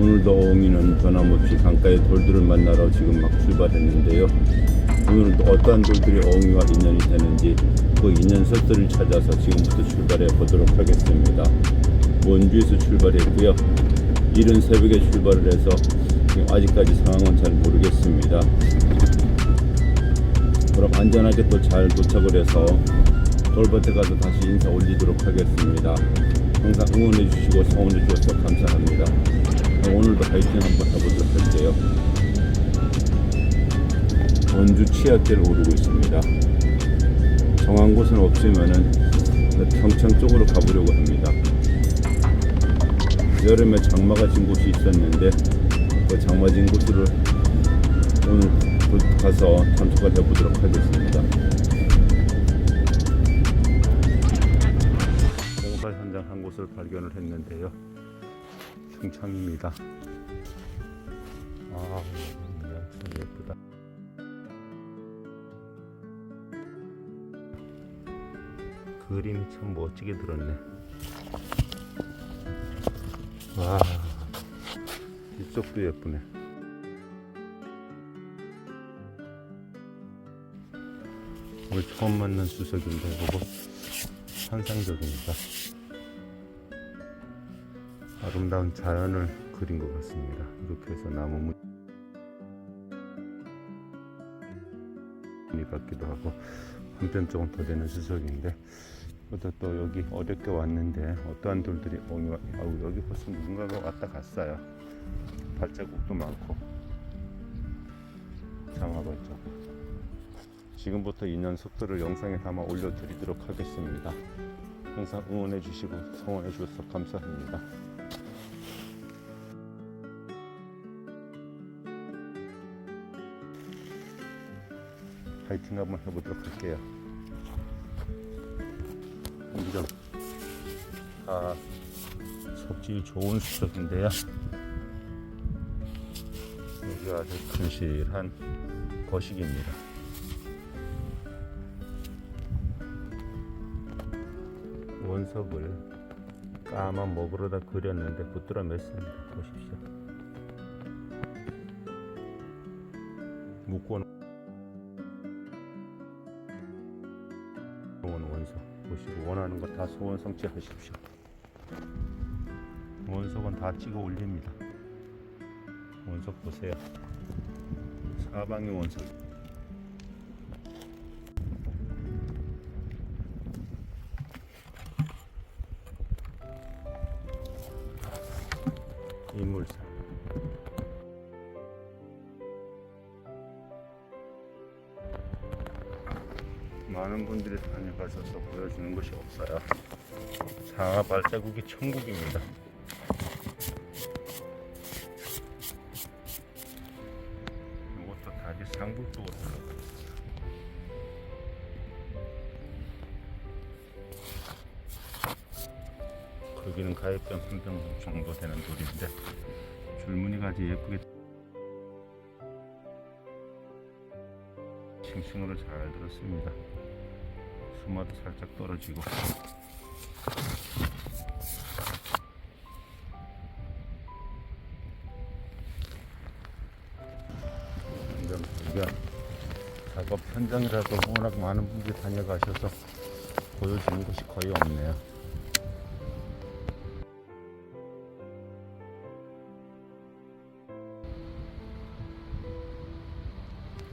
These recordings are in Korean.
오늘도 어흥이는 변함없이 강가의 돌들을 만나러 지금 막 출발했는데요. 오늘은 또 어떠한 돌들이 어흥이와 인연이 되는지 그 인연 설들을 찾아서 지금부터 출발해 보도록 하겠습니다. 원주에서 출발했고요. 이른 새벽에 출발을 해서 아직까지 상황은 잘 모르겠습니다. 그럼 안전하게 또 잘 도착을 해서 돌밭에 가서 다시 인사 올리도록 하겠습니다. 항상 응원해 주시고 성원해 주셔서 감사합니다. 오늘도 파이팅 한번 해보도록 할게요. 원주 치악길을 오르고 있습니다. 정한 곳은 없지만은 평창 쪽으로 가보려고 합니다. 여름에 장마가 진 곳이 있었는데 그 장마 진 곳으로 오늘 가서 탐색을 해보도록 하겠습니다. 공사 현장 한 곳을 발견을 했는데요. 평창입니다. 아, 참 예쁘다. 그림이 참 멋지게 들었네. 와, 이쪽도 예쁘네. 오늘 처음 만난 수석인데 보고 환상적입니다. 아름다운 자연을 그린 것 같습니다. 이렇게 해서 나무 무늬 같기도 하고 한편 쪽은 더 되는 수석인데 그것도 또 여기 어렵게 왔는데 어떠한 돌들이 엉이 아우 여기 벌써 누군가가 왔다 갔어요. 발자국도 많고 있고 지금부터 인연 속도를 영상에 담아 올려드리도록 하겠습니다. 항상 응원해 주시고 성원해 주셔서 감사합니다. 파이팅 한번 해보도록 할게요. 이점 아 섭질 좋은 수석인데요. 여기 아주 큰실한 거식입니다. 원석을 까만 먹으로다 그렸는데 붙들어 맸습니다. 보십시오. 묶어 놓은 원석 보시고 원하는 거 다 소원 성취하십시오. 원석은 다 찍어 올립니다. 원석 보세요. 사방이 원석. 많은 분들이 다녀가셔서 보여주는 것이 없어요. 상하 발자국이 천국입니다. 이것도 다시 상부 쪽으로 올라가 있어요. 크기는 가액병 한병 정도 되는 돌인데 줄무늬가 아주 예쁘게 싱싱으로 잘 들었습니다. 수마도 살짝 떨어지고 발견 작업 현장이라도 워낙 많은 분들이 다녀가셔서 보여주는 것이 거의 없네요.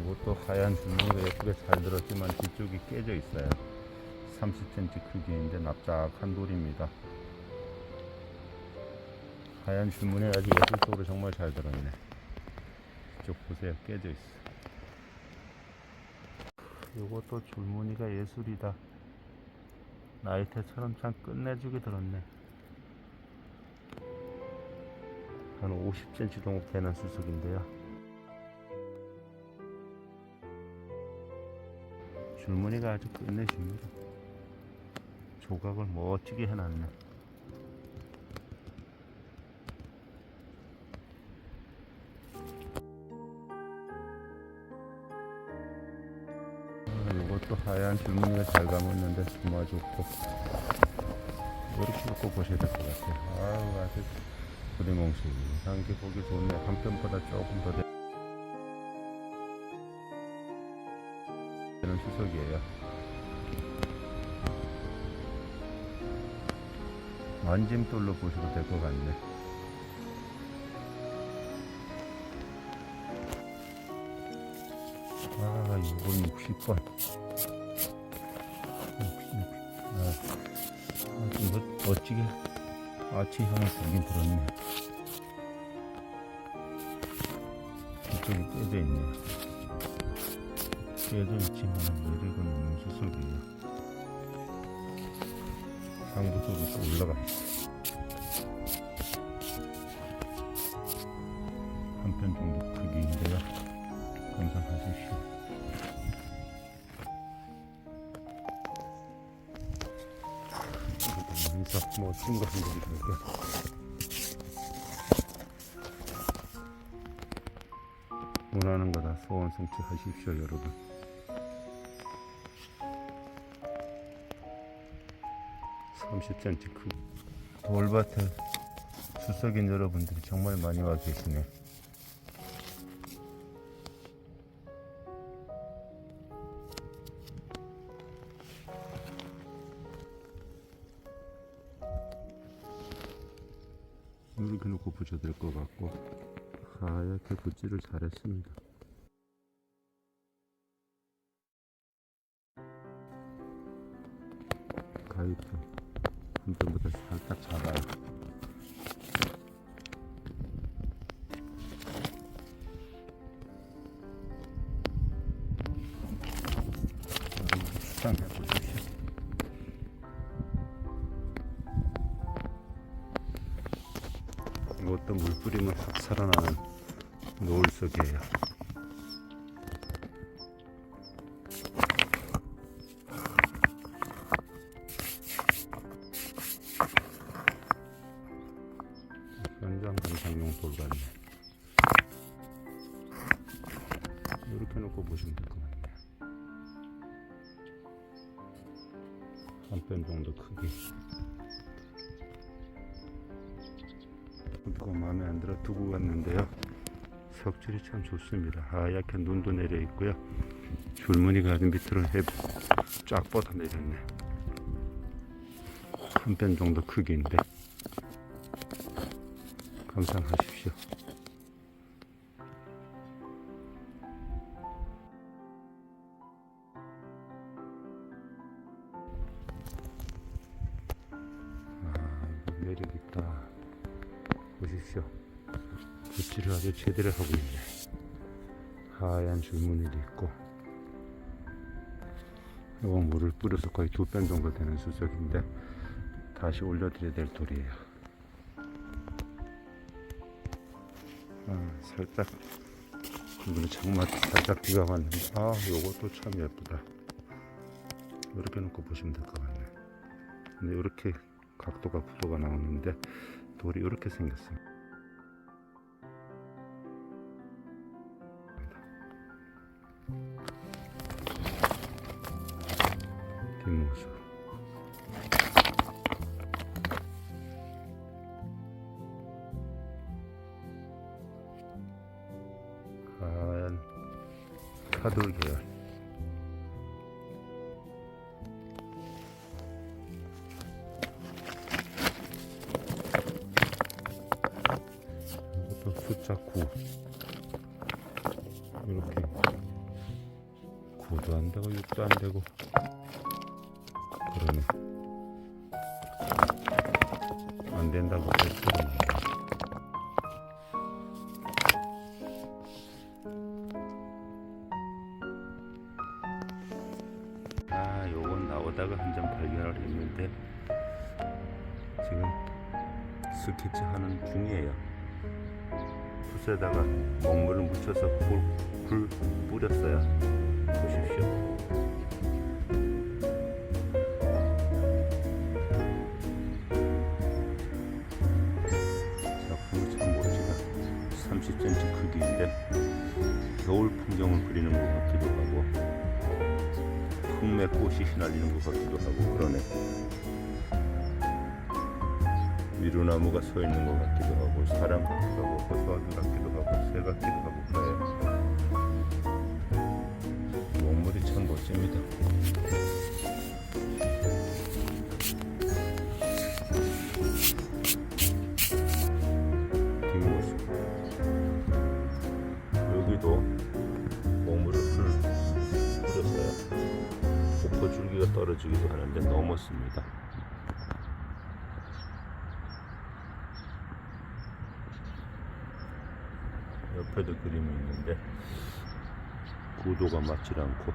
이것도 하얀 줄무늬가 예쁘게 잘 들었지만 뒤쪽이 깨져 있어요. 30cm 크기인데 납작한 돌입니다. 하얀 줄무늬 아주 예술적으로 정말 잘 들었네. 이쪽 보세요. 깨져 있어. 이것도 줄무늬가 예술이다. 나이테처럼 참 끝내주게 들었네. 한 50cm 정도 되는 수석인데요. 줄무늬가 아주 끝내줍니다. 조각을 멋지게 해놨네. 아, 이것도 하얀 줄무늬가 잘 감았는데 정말 좋고 이렇게 놓고 보셔야 될 것 같아요. 아우 아주 고대몽수 향기 보기 좋네. 한 편보다 조금 더 되- 되는 수석이에요. 만짐돌로 보셔도 될 것 같네. 아, 이건 60번. 60, 아, 아, 좀 멋, 멋지게 아치 향이 들긴 들었네. 이쪽이 깨져 있네요. 깨져 있지만 매력은 없는 수석이에 쪽이 또 올라가 있어. 한편 정도 크기인데요. 감상하십시오. 여기서 멋진 거 한번 볼게요. 원하는 거다 소원 성취하십시오, 여러분. 삼십 cm 크기. 돌밭에 수석인 여러분들이 정말 많이 와 계시네. 이렇게 놓고 붙여야 될 것 같고 하얗게 붓질을 잘했습니다. 노을석이에요. 현장 감상용 돌 같네. 이렇게 놓고 보시면 될 것 같네요. 한편 정도 크기. 그거 마음에 안 들어 두고 갔는데요. 석줄이 참 좋습니다. 하얗게 눈도 내려 있고요. 줄무늬가 아주 밑으로 해- 쫙 뻗어 내렸네. 한 편 정도 크기인데 감상하십시오. 아, 매력 있다. 보십시오. 붓질을 아주 제대로 하고 있네. 하얀 줄무늬도 있고. 이건 물을 뿌려서 거의 두편 정도 되는 수석인데 다시 올려드려야 될 돌이에요. 아, 살짝 이번에 장마 살짝 비가 왔는데 아 요것도 참 예쁘다. 이렇게 놓고 보시면 될 것 같네. 근데 이렇게 각도가 부도가 나오는데 돌이 이렇게 생겼습니 다. 뒷모습. 하얀 차돌 계열. 이것도 숫자 9 이렇게 9도 안 되고 6도 안 되고 그러네 안 된다고 했더니. 아 요건 나오다가 한 점 발견을 했는데 지금 스케치 하는 중이에요. 붓에다가 먹물을 묻혀서 불, 불 뿌렸어요 그리는 것 같기도 하고 흑매 꽃이 휘날리는 것 같기도 하고 그러네. 미루나무가 서 있는 것 같기도 하고 사람 같기도 하고 호수아기 같기도 하고 새 같기도 하고 그래요 먹물이 참 멋집니다 떨어지기도 하는데 넘었습니다. 옆에도 그림이 있는데 구도가 맞질 않고